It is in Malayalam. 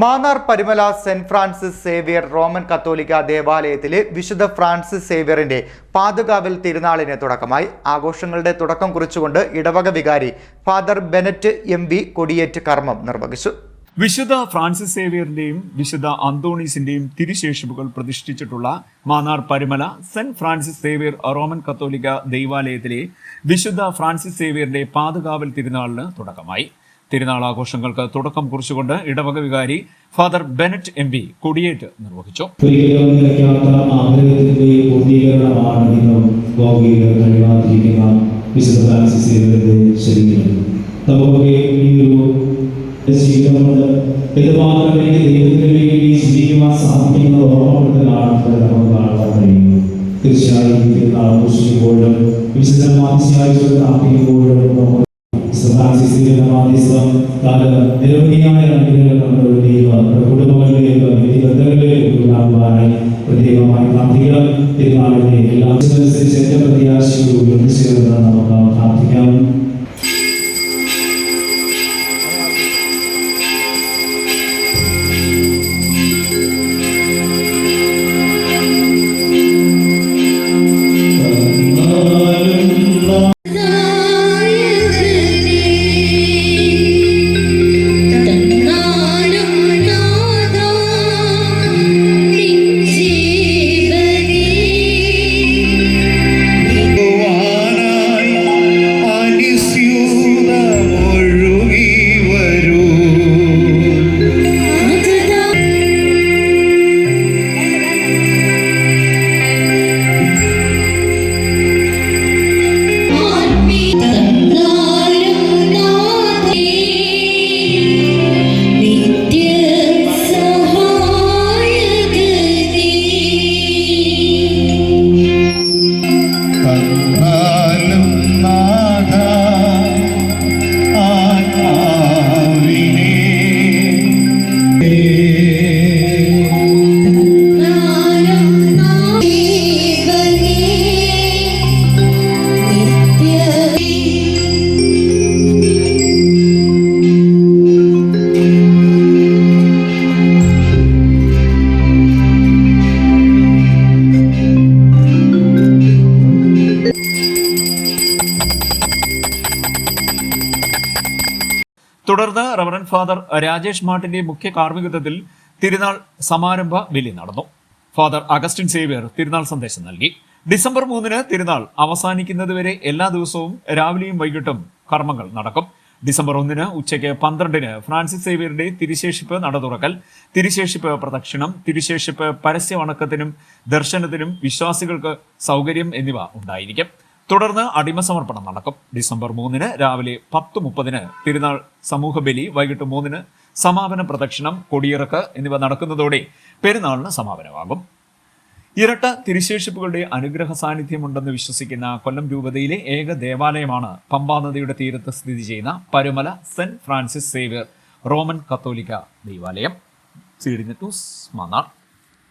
Mannar Parumala saint Francis Xavier Roman കത്തോലിക്ക ദേവാലയത്തിലെ വിശുദ്ധ ഫ്രാൻസിസ് സേവിയറിന്റെ പാതുകാവൽ തിരുനാളിന് തുടക്കമായി. ആഘോഷങ്ങളുടെ തുടക്കം കുറിച്ചുകൊണ്ട് ഇടവക വികാരി ഫാദർ ബെനറ്റ് എം വി കൊടിയേറ്റ് കർമ്മം നിർവഹിച്ചു. വിശുദ്ധ ഫ്രാൻസിസ് സേവിയറിന്റെയും വിശുദ്ധ അന്തോണീസിന്റെയും തിരുശേഷിപ്പുകൾ പ്രതിഷ്ഠിച്ചിട്ടുള്ള Mannar Parumala saint Francis Xavier Roman കത്തോലിക്ക ദൈവാലയത്തിലെ വിശുദ്ധ ഫ്രാൻസിസ് സേവിയറിന്റെ പാതുകാവൽ തിരുനാളിന് തുടക്കമായി. തിരുനാൾ ആഘോഷങ്ങൾക്ക് തുടക്കം കുറിച്ചുകൊണ്ട് ഇടവക വികാരി ഫാദർ ബെനറ്റ് എം പി കൊടിയേറ്റ് നിർവഹിച്ചു. തീർച്ചയായും ആഘോഷിക്കുമ്പോഴും വിശുദ്ധ വിശുദ്ധ ഫ്രാൻസിസ് സേവരുടെ മാധ്യസ്ഥം കാല നിരവധിയായ അനുഗ്രഹങ്ങൾ നമ്മുടെ ഉള്ളിൽ നമ്മുടെ കുടുംബങ്ങളിലേക്ക് വ്യക്തിബന്ധങ്ങളിലേക്ക് ഉണ്ടാകുവാനായി പ്രത്യേകമായി പ്രാർത്ഥിക്കാം തിരുനാളിന്റെ എല്ലാ അനുസരിച്ച് ഏറ്റവും പ്രത്യാശയോട് ഉയർത്തിച്ചേർന്ന് നമുക്ക് പ്രാർത്ഥിക്കാം തുടർന്ന് റവറൻ ഫാദർ രാജേഷ് മാട്ടിന്റെ മുഖ്യ കാർമ്മികത്വത്തിൽ തിരുനാൾ സമാരംഭ ബലി നടന്നു. ഫാദർ അഗസ്റ്റിൻ സേവ്യർ തിരുനാൾ സന്ദേശം നൽകി. ഡിസംബർ മൂന്നിന് തിരുനാൾ അവസാനിക്കുന്നതുവരെ എല്ലാ ദിവസവും രാവിലെയും വൈകിട്ടും കർമ്മങ്ങൾ നടക്കും. ഡിസംബർ ഒന്നിന് ഉച്ചയ്ക്ക് പന്ത്രണ്ടിന് ഫ്രാൻസിസ് സേവ്യറുടെ തിരുശേഷിപ്പ് നട തുറക്കൽ തിരുശേഷിപ്പ് പ്രദക്ഷിണം തിരുശേഷിപ്പ് പരസ്യ വണക്കത്തിനും ദർശനത്തിനും വിശ്വാസികൾക്ക് സൗകര്യം എന്നിവ ഉണ്ടായിരിക്കും. തുടർന്ന് അടിമ സമർപ്പണം നടക്കും. ഡിസംബർ മൂന്നിന് രാവിലെ പത്ത് മുപ്പതിന് തിരുനാൾ സമൂഹ ബലി വൈകിട്ട് മൂന്നിന് സമാപന പ്രദക്ഷിണം കൊടിയിറക്ക് എന്നിവ നടക്കുന്നതോടെ പെരുന്നാളിന് സമാപനമാകും. ഇരട്ട തിരുശേഷിപ്പുകളുടെ അനുഗ്രഹ സാന്നിധ്യമുണ്ടെന്ന് വിശ്വസിക്കുന്ന കൊല്ലം രൂപതയിലെ ഏക ദേവാലയമാണ് പമ്പാനദിയുടെ തീരത്ത് സ്ഥിതി ചെയ്യുന്ന Parumala saint Francis Xavier Roman കത്തോലിക്ക ദേവാലയം. സീഡിന് ഡി മന്നാർ.